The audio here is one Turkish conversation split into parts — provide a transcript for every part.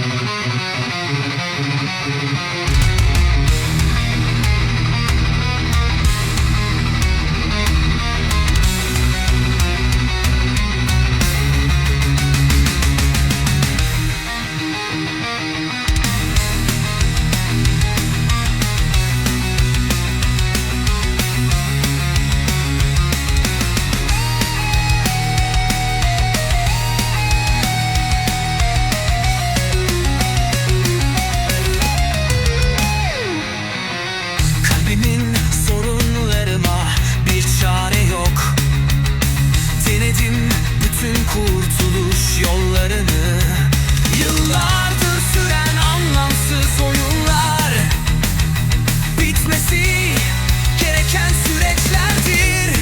Música kurtuluş yollarını. Yıllardır süren anlamsız oyunlar. Bitmesi gereken süreçlerdir.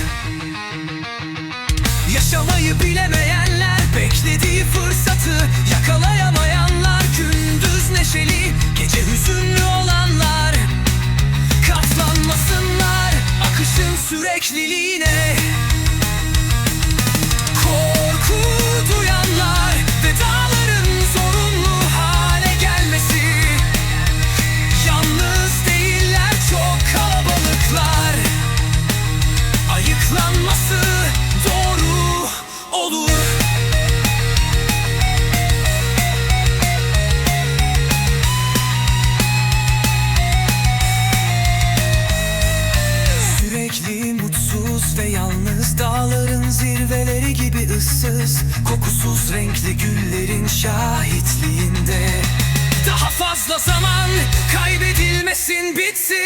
Yaşamayı bilemeyenler beklediği fırsatı Yakalayamayanlar gündüz neşeli gece hüzünlü olanlar. Katlanmasınlar akışın sürekliliğine. Yalnız Dağların zirveleri gibi ıssız Kokusuz renkli güllerin şahitliğinde. Daha fazla zaman kaybedilmesin bitsin